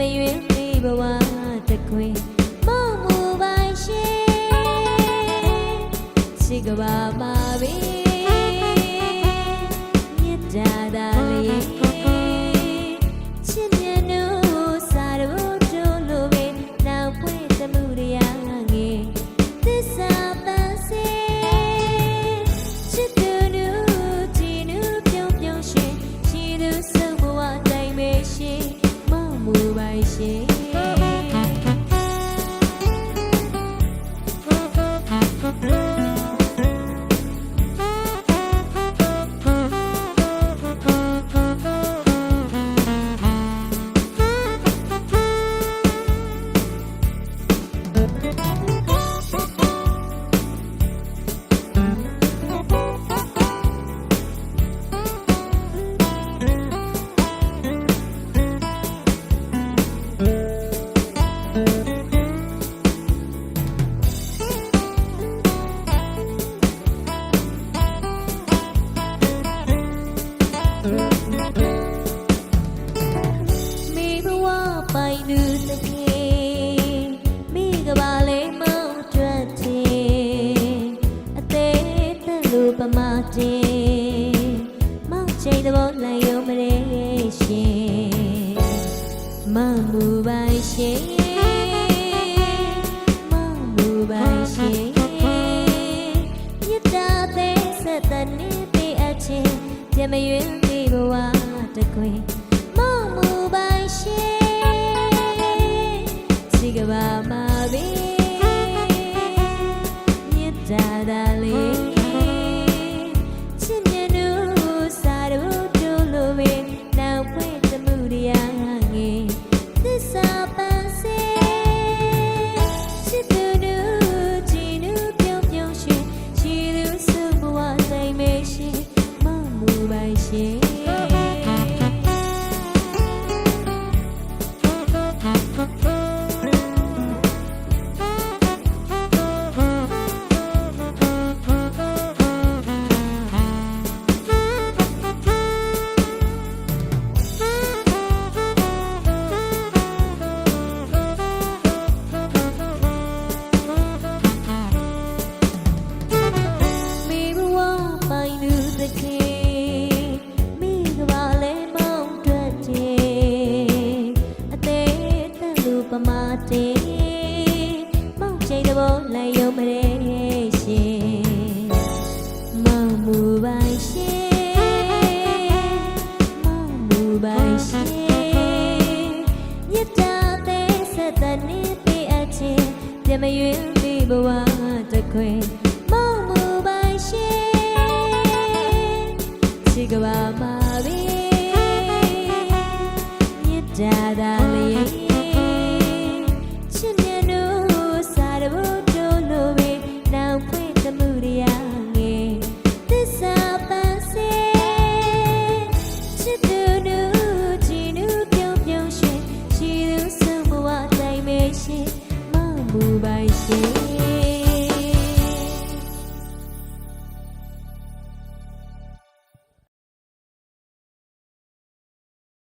မရွေးပြီးဘဝတကွင်မောင်မူပါရှင်ချစ်ကဘာမှာ မေဘဝပိုင်သူသခင်မိကဘာလေးမောင်းတွက်ခြင်းအသေးသလူပမာခြင်းမောင်းချိန်သဘောလည်းယုံမရေရှင်မမှုပိုင်ရှင် 白鞋。 ပိုင်ရှင်မြတ်တာတဲ့ဆက်တဲ့နေပြအချင်းပြမရွေးပြီးဘဝတခွင်